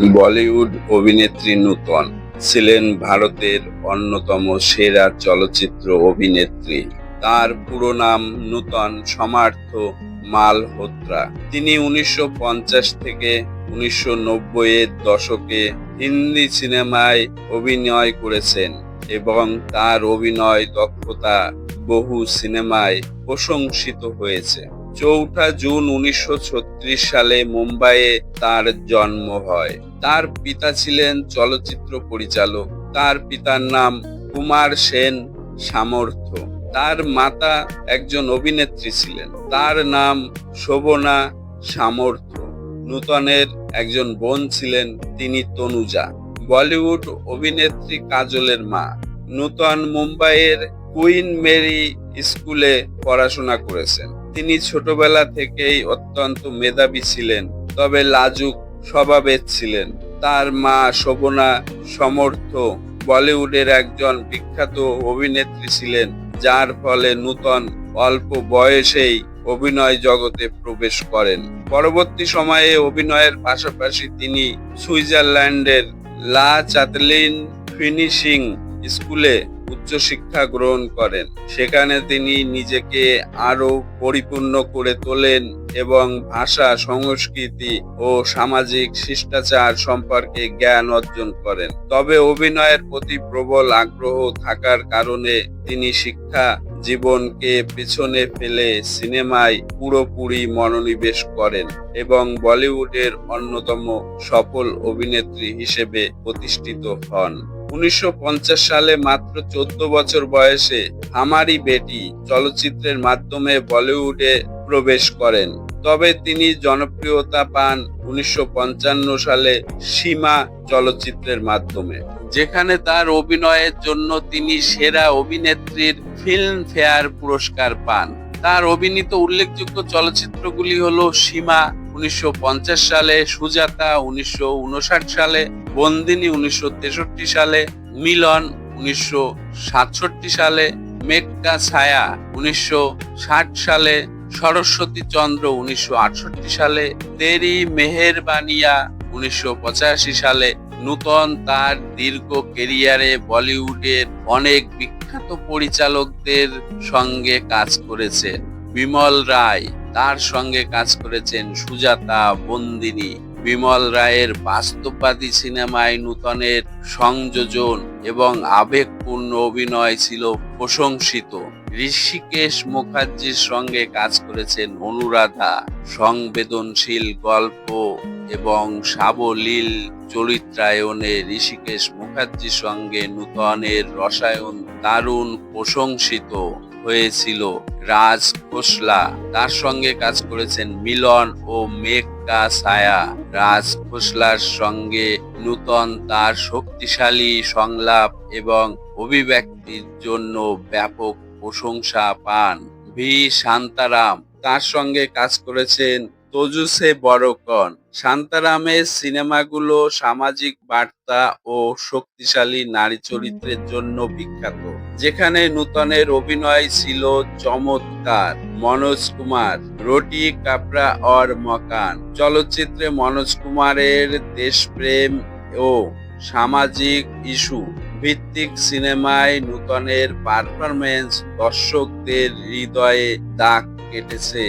বলিউড অভিনেত্রী নূতন ছিলেন ভারতের অন্যতম সেরা চলচ্চিত্র অভিনেত্রী। তার পুরো নাম নূতন সমার্থ মালহোত্রা তিনি উনিশশো পঞ্চাশ থেকে উনিশশো নব্বই এর দশকে হিন্দি সিনেমায় অভিনয় করেছেন এবং তার অভিনয় দক্ষতা বহু সিনেমায় প্রশংসিত হয়েছে। চৌঠা জুন উনিশশো ছত্রিশ সালে মুম্বাইয়ে তার জন্ম হয়। তার পিতা ছিলেন চলচ্চিত্র পরিচালক। তার পিতার নাম কুমার সেন সামর্থ্য। তার মাতা একজন অভিনেত্রী ছিলেন। তার নাম শোভনা সামর্থ্য। নূতনের একজন বোন ছিলেন তিনি তনুজা। বলিউড অভিনেত্রী কাজলের মা। নূতন মুম্বাইয়ের কুইন মেরি স্কুলে পড়াশোনা করেছেন। তিনি ছোটবেলা থেকেই অত্যন্ত মেধাবী ছিলেন। তবে লাজুক স্বভাবের ছিলেন। তার মা শোভনা সমর্থ বলিউডের একজন বিখ্যাত অভিনেত্রী ছিলেন, যার ফলে নূতন অল্প বয়সেই অভিনয় জগতে প্রবেশ করেন। পরবর্তী সময়ে অভিনয়ের পাশাপাশি তিনি সুইজারল্যান্ডের লা চাতলিন ফিনিশিং স্কুলে উচ্চশিক্ষা গ্রহণ করেন। সেখানে তিনি নিজেকে আরও পরিপূর্ণ করে তোলেন এবং ভাষা, সংস্কৃতি ও সামাজিক শিষ্টাচার সম্পর্কে জ্ঞান অর্জন করেন। তবে অভিনয়ের প্রতি প্রবল আগ্রহ থাকার কারণে তিনি শিক্ষা জীবনকে পেছনে ফেলে সিনেমায় পুরোপুরি মনোনিবেশ করেন এবং বলিউডের অন্যতম সফল অভিনেত্রী হিসেবে প্রতিষ্ঠিত হন। উনিশশো পঞ্চাশ সালে মাত্র চোদ্দ বছর বয়সে হামারি বেটি চলচ্চিত্রের মাধ্যমে বলিউডে প্রবেশ করেন। তবে তিনি জনপ্রিয়তা পান উনিশশো পঞ্চান্ন সালে সীমা চলচ্চিত্রের মাধ্যমে। যেখানে তার অভিনয়ের জন্য তিনি সেরা অভিনেত্রীর ফিল্ম ফেয়ার পুরস্কার পান। তার অভিনীত উল্লেখযোগ্য চলচ্চিত্রগুলি হল সীমা উনিশশো পঞ্চাশ সালে, সুজাতা উনিশশো উনষাট সালে, বন্দিনী উনিশশো সালে, মিলন উনিশশো সাতষট্টি সালে মেক্কা ছায়া উনিশশো ষাট সালে, সরস্বতী চন্দ্র উনিশশো আটষট্টি সালে, তেরি মেহেরবানিয়া উনিশশো পঁচাশি সালে, নূতন তার দীর্ঘ কেরিয়ারে বলিউডের অনেক বিখ্যাত পরিচালকদের সঙ্গে কাজ করেছে বিমল রায়। তার সঙ্গে কাজ করেছেন সুজাতা বন্দিনী। বিমল রায়ের বাস্তববাদী সিনেমায় নূতনের সংযোজন এবং আবেগপূর্ণ অভিনয় ছিল প্রশংসিত। ঋষিকেশ মুখার্জির সঙ্গে কাজ করেছেন অনুরাধা। সংবেদনশীল গল্প এবং সাবলীল চরিত্রায়নে ঋষিকেশ মুখার্জির সঙ্গে নূতনের রসায়ন দারুণ প্রশংসিত। হয়েছিল। রাজ খোসলা তার সঙ্গে কাজ করেছেন মিলন ও মেঘকা ছায়া রাজ খোসলার সঙ্গে নূতন তার শক্তিশালী সংলাপ এবং অভিব্যক্তির জন্য ব্যাপক প্রশংসা পান ভি. শান্তারাম। তার সঙ্গে কাজ করেছেন তজুসে বড়কন। শান্তারামের সিনেমাগুলো সামাজিক বার্তা ও শক্তিশালী নারী চরিত্রের জন্য বিখ্যাত। যেখানে নূতনের অভিনয় ছিল চমৎকার। মনোজ কুমার, রোটি, কাপড়া অর মকান। চলচ্চিত্রে মনোজ কুমারের দেশপ্রেম ও সামাজিক ইস্যু। ভিত্তিক সিনেমায় নূতনের পারফরমেন্স দর্শকদের হৃদয়ে দাগ কেটেছে।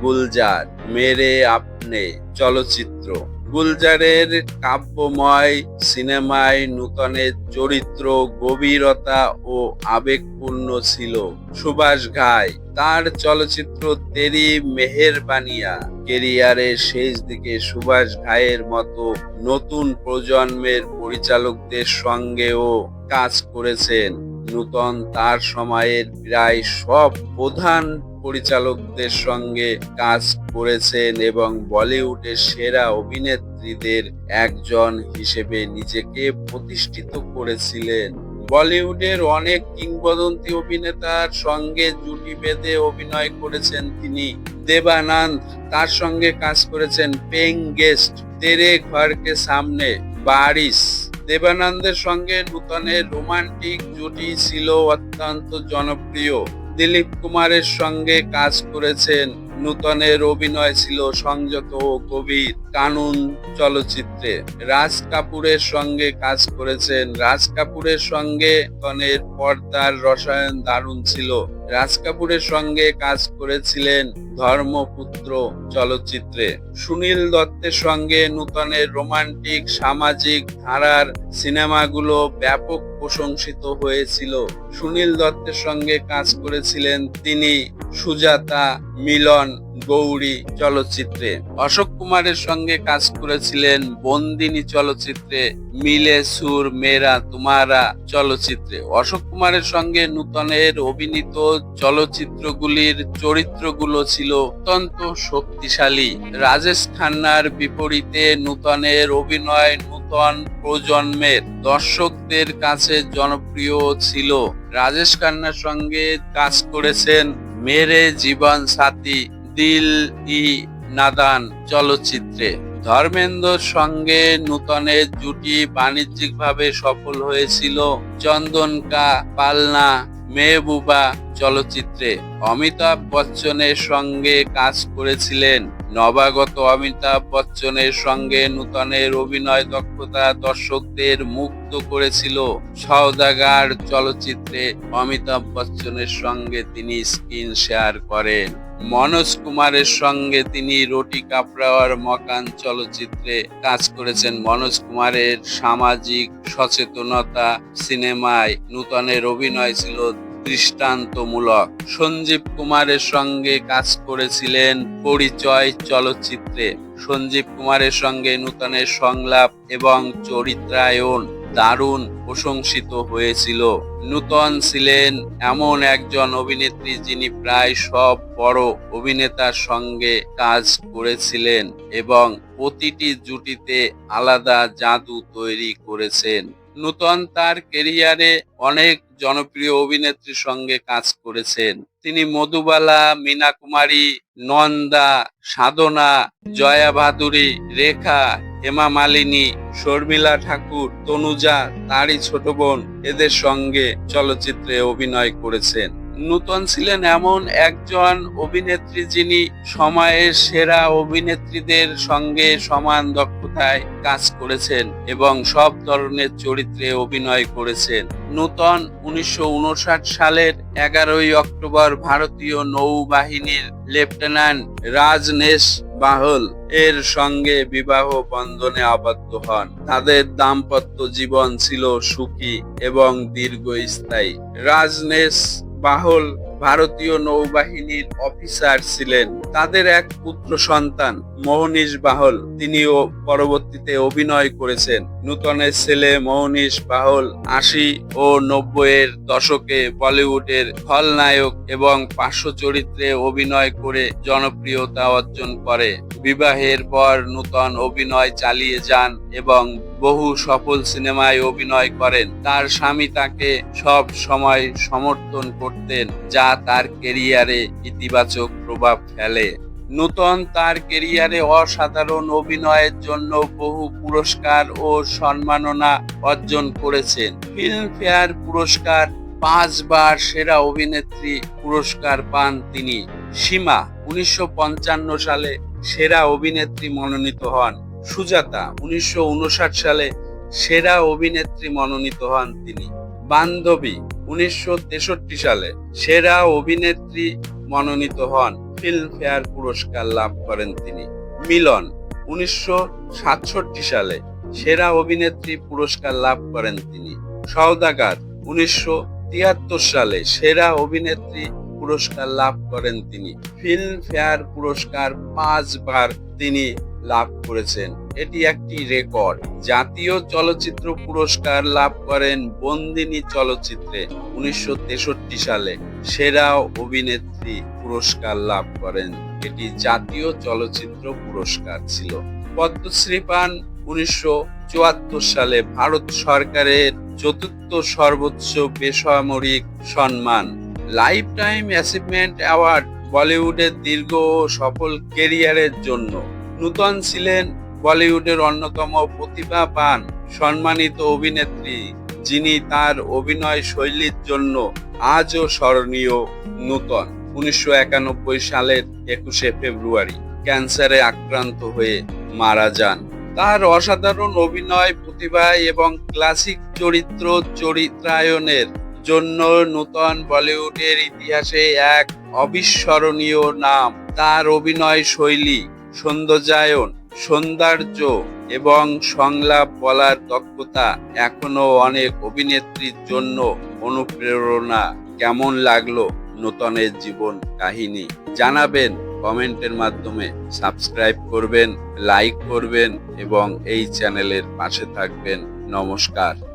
গুলজার, মেরে আপনে চলচ্চিত্র। গুলজারের কাব্যময় সিনেমায় নূতনের চরিত্র, গভীরতা ও আবেগপূর্ণ ছিল। সুভাষ ঘাই, তার চলচ্চিত্র তেরি মেহেরবানিয়া। কেরিয়ারের শেষ দিকে সুভাষ ঘায়ের মতো নতুন প্রজন্মের পরিচালকদের সঙ্গেও কাজ করেছেন। নূতন তার সময়ের প্রায় সব প্রধান পরিচালকদের সঙ্গে কাজ করেছেন এবং বলিউডের সেরা অভিনেত্রীদের একজন হিসেবে নিজেকে প্রতিষ্ঠিত করেছিলেন। বলিউডের অনেক কিংবদন্তি অভিনেতার সঙ্গে জুটি বেঁধে অভিনয় করেছেন তিনি। দেবানন্দ তার সঙ্গে কাজ করেছেন পেং গেস্ট। তেরে ঘরকে সামনে বারিস। দেবানন্দের সঙ্গে নূতনের রোমান্টিক জুটি ছিল অত্যন্ত জনপ্রিয়। দিলীপ কুমারের সঙ্গে কাজ করেছেন। নূতনের অভিনয় ছিল সংযত ও গভীর কানুন চলচ্চিত্রে। রাজ কাপুরের সঙ্গে কাজ করেছেন। রাজ কাপুরের সঙ্গে নূতনের পর্দার রসায়ন দারুণ ছিল। রাজ কাপুরের সঙ্গে কাজ করেছিলেন ধর্মপুত্র চলচ্চিত্রে। সুনীল দত্তের সঙ্গে নূতনের রোমান্টিক সামাজিক ধারার সিনেমাগুলো ব্যাপক প্রশংসিত হয়েছিল। সুনীল দত্তের সঙ্গে কাজ করেছিলেন তিনি সুজাতা, মিলন, গৌরী চলচ্চিত্রে। অশোক কুমারের সঙ্গে কাজ করেছিলেন বন্দিনী চলচ্চিত্রে, মিলে সুর, মেরা, তুমারা চলচ্চিত্রে। অশোক কুমারের সঙ্গে নূতনের অভিনীত চলচ্চিত্রগুলির চরিত্রগুলো ছিল অত্যন্ত শক্তিশালী। রাজেশ খান্নার বিপরীতে নূতনের অভিনয় নূতন প্রজন্মের দর্শকদের কাছে জনপ্রিয় ছিল। রাজেশ খান্নার সঙ্গে কাজ করেছেন মেরে জীবন সাথী, দিল ই নাদান চলচ্চিত্রে। ধর্মেন্দ্রর সঙ্গে নূতনের জুটি বাণিজ্যিকভাবে সফল হয়েছিল চন্দনকা পালনা মেহবুবা চলচ্চিত্রে। অমিতাভ বচ্চনের সঙ্গে কাজ করেছিলেন নবাগত অমিতাভ বচ্চনের সঙ্গে নূতনের অভিনয় দক্ষতা দর্শকদের মুগ্ধ করেছিল সওদাগার চলচ্চিত্রে অমিতাভ বচ্চনের সঙ্গে তিনি স্ক্রিন শেয়ার করেন। মনোজ কুমারের সঙ্গে তিনি রুটি কাপড়াওয়ার মকান চলচ্চিত্রে কাজ করেছেন। মনোজ কুমারের সামাজিক সচেতনতা সিনেমায় নূতনের অভিনয় ছিল দৃষ্টান্তমূলক। সঞ্জীব কুমারের সঙ্গে কাজ করেছিলেন পরিচয় চলচ্চিত্রে। সঞ্জীব কুমারের সঙ্গে নূতনের সংলাপ এবং চরিত্রায়ন দারুণ প্রশংসিত হয়েছিল। নূতন ছিলেন এমন একজন অভিনেত্রী যিনি প্রায় সব বড় অভিনেতার সঙ্গে কাজ করেছিলেন এবং প্রতিটি জুটিতে আলাদা জাদু তৈরি করেছেন। নূতন তার কেরিয়ারে অনেক জনপ্রিয় অভিনেত্রীর সঙ্গে কাজ করেছেন। তিনি মধুবালা মীনা কুমারী নন্দা, সাধনা, জয়া ভাদুরী রেখা, হেমা মালিনী, শর্মিলা ঠাকুর, তনুজা, তারই ছোট বোন এদের সঙ্গে চলচ্চিত্রে অভিনয় করেছেন। নূতন ছিলেন এমন একজন অভিনেত্রী যিনি সময়ের সেরা অভিনেত্রীদের সঙ্গে সমান দক্ষতায় কাজ করেছেন এবং সব ধরনের চরিত্রে অভিনয় করেছেন। নূতন উনিশশো সালের এগারোই অক্টোবর ভারতীয় নৌবাহিনীর লেফটেন্যান্ট রাজনেশ বাহল এর সঙ্গে বিবাহ বন্ধনে আবদ্ধ হন। তাদের দাম্পত্য জীবন ছিল সুখী এবং দীর্ঘস্থায়ী। রাজনেশ বাহল ভারতীয় নৌবাহিনীর অফিসার ছিলেন। তাদের এক পুত্র সন্তান, মোহনীশ বাহল, তিনিও পরবর্তীতে অভিনয় করেছেন। নূতনের ছেলে মোহনীশ বাহল আশি ও নব্বইয়ের দশকে বলিউডের খলনায়ক এবং পার্শ্ব চরিত্রে অভিনয় করে জনপ্রিয়তা অর্জন করে। বিবাহের পর নূতন অভিনয় চালিয়ে যান এবং বহু সফল সিনেমায় অভিনয় করেন। তার স্বামী তাকে সব সময় সমর্থন করতেন, যা তার কেরিয়ারে ইতিবাচক প্রভাব ফেলে। নূতন তার কেরিয়ারে অসাধারণ অভিনয়ের জন্য বহু পুরস্কার ও সম্মাননা অর্জন করেছেন। ফিল্মফেয়ার পুরস্কার, পাঁচবার সেরা অভিনেত্রী পুরস্কার পান তিনি। সীমা, উনিশশো পঞ্চান্ন সালে সেরা অভিনেত্রী মনোনীত হন। সুজাতা উনিশশো উনষাট সালে সেরা অভিনেত্রী মনোনীত হন তিনি। বান্ধবী উনিশশো তেষট্টি সালে সেরা অভিনেত্রী মনোনীত হন। ফিল্মফেয়ার পুরস্কার লাভ করেন তিনি। মিলন উনিশশো সাতষট্টি সালে সেরা অভিনেত্রী পুরস্কার লাভ করেন তিনি। সওদাগার উনিশশো তিয়াত্তর সালে সেরা অভিনেত্রী পুরস্কার লাভ করেন তিনি। ফিল্মফেয়ার পুরস্কার পাঁচবার তিনি লাভ করেছেন। এটি একটি রেকর্ড। জাতীয় চলচ্চিত্র পুরস্কার লাভ করেন বন্দিনী চলচ্চিত্রে উনিশশো তেষট্টি সালে। সেরা অভিনেত্রী পুরস্কার লাভ করেন। এটি জাতীয় চলচ্চিত্র পুরস্কার ছিল। পদ্মশ্রী পান উনিশশো চুয়াত্তর সালে ভারত সরকারের চতুর্থ সর্বোচ্চ বেসামরিক সম্মান। লাইফ টাইম অ্যাচিভমেন্ট অ্যাওয়ার্ড বলিউডের দীর্ঘ ও সফল কেরিয়ারের জন্য। নূতন ছিলেন বলিউডের অন্যতম প্রতিভাবান সম্মানিত অভিনেত্রী, যিনি তার অভিনয় শৈলীর জন্য আজও স্মরণীয় নূতন। উনিশশো একানব্বই সালের একুশে ফেব্রুয়ারি ক্যান্সারে আক্রান্ত হয়ে মারা যান। তার অসাধারণ অভিনয় প্রতিভা এবং ক্লাসিক চরিত্র চরিত্রায়নের জন্য নূতন বলিউডের ইতিহাসে এক অবিস্মরণীয় নাম। তার অভিনয় শৈলী সৌন্দর্যায়ন, সৌন্দর্য এবং সংলাপ বলার দক্ষতা এখনও অনেক অভিনেত্রীর জন্য অনুপ্রেরণা। কেমন লাগল নূতনের জীবন কাহিনী? জানাবেন কমেন্টের মাধ্যমে। সাবস্ক্রাইব করবেন, লাইক করবেন এবং এই চ্যানেলের পাশে থাকবেন। নমস্কার।